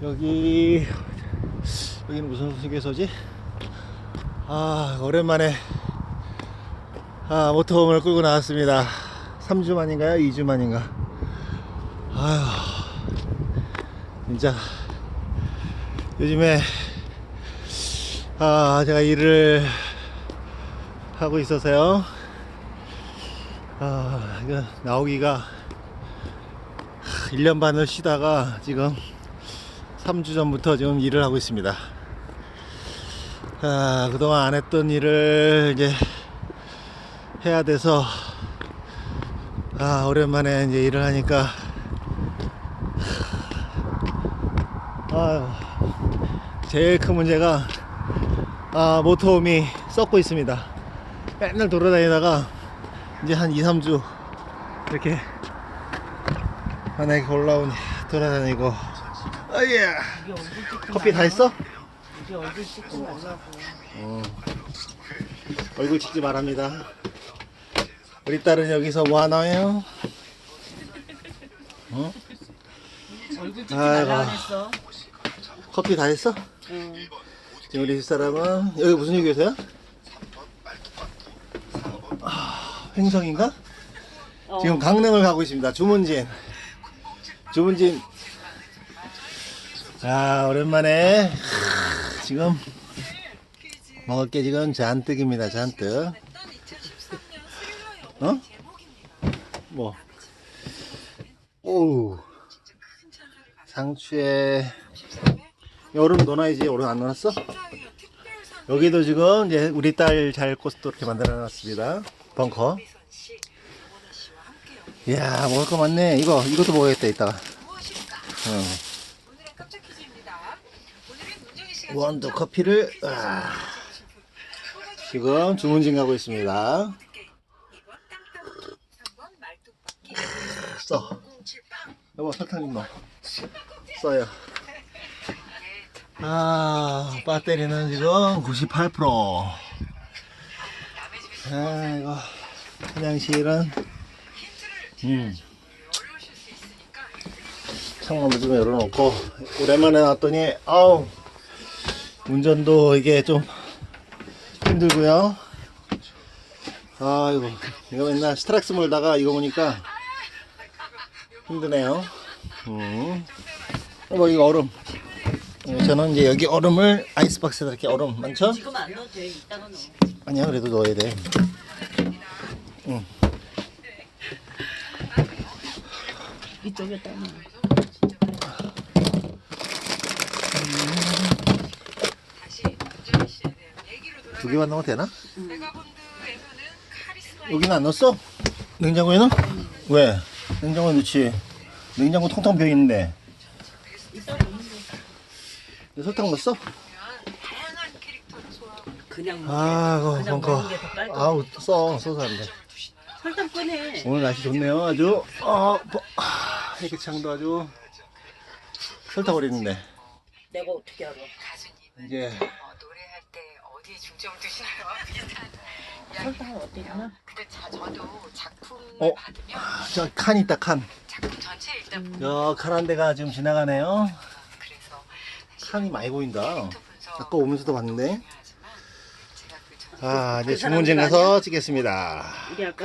여기 여기는 무슨 휴게소지? 아 오랜만에 아 모터홈을 끌고 나왔습니다 3주 만인가요? 2주 만인가 아휴 진짜 요즘에 아 제가 일을 하고 있어서요 아 이거 나오기가 1년 반을 쉬다가 지금 3주 전부터 지금 일을 하고 있습니다. 아, 그동안 안 했던 일을 이제 해야 돼서 아, 오랜만에 이제 일을 하니까 아유, 제일 큰 문제가 아, 모터홈이 썩고 있습니다. 맨날 돌아다니다가 이제 한 2, 3주 이렇게 하나 올라오니 돌아다니고 아예 커피 다 했어? 이제 얼굴 찍지 말라고. 어. 얼굴 찍지 말합니다 우리 딸은 여기서 뭐 하나요? 어? 얼굴 찍지 아이고. 말라 그랬어. 커피 다 했어? 응. 지금 우리 집사람은 여기 무슨 휴게소야? 아, 횡성인가? 어. 지금 강릉을 가고 있습니다. 주문진. 주문진. 아, 오랜만에 지금 먹을 게 지금 잔뜩입니다. 잔뜩. 어? 뭐? 오우. 상추에 얼음 넣어놔야지. 얼음 안 넣어놨어? 여기도 지금 이제 우리 딸 잘 코스도 이렇게 만들어 놨습니다. 벙커. 이야, 먹을 거 많네. 이거, 이것도 먹어야겠다, 이따가. 응. 오늘의 깜짝 퀴즈입니다. 오늘은 문정희 씨가 원두 커피를, 아, 지금 주문진 가고 있습니다. 듣게 2번 땅땅 3번 말뚝박기 써. 078 여보, 설탕 좀 넣어. 써요. 아, 배터리는 지금 98%. 아, 이거, 화장실은, 음. 창문도 좀 열어놓고 오랜만에 나왔더니 아우 운전도 이게 좀 힘들고요 아이고 이거 맨날 스트렉스 몰다가 이거 보니까 힘드네요 음. 뭐 이거 얼음 예, 저는 이제 여기 얼음을 아이스박스에다 이렇게 얼음 많죠? 지금 안 넣어도 돼. 이따가 넣어. 아니야 그래도 넣어야 돼 응. 이쪽에다 넣어. 다시 문정희 씨에 대한 얘기로 돌아가 두 개만 넣으면 되나? 카리스마 여기는 안 넣었어? 냉장고에는? 왜? 냉장고에 넣지. 냉장고 텅텅 비어 있는데. 설탕 넣었어? 그냥. 아, 게더 깔끔해. 아우, 써. 써서 안 돼. 설탕 꺼내. 오늘 날씨 좋네요. 아주. 아, 뭐, 아, 이렇게 창도 아주. 설탕 어리는데. 내가 어떻게 알아? 이제, 어, 노래할 때 어디에 중점을 두시나요? 비슷한 설탕 어디 있나? 근데 자, 저도 작품을 어? 받으면 저 칸 있다, 칸. 작품 전체 일단 음. 저칸 한 대가 지금 지나가네요. 그래서 사실 칸이 많이 보인다. 캐릭터 분석 아까 오면서도 봤는데. 중요하지만 제가 그 전- 아, 이제 주문진 가서 찍겠습니다. 우리 아까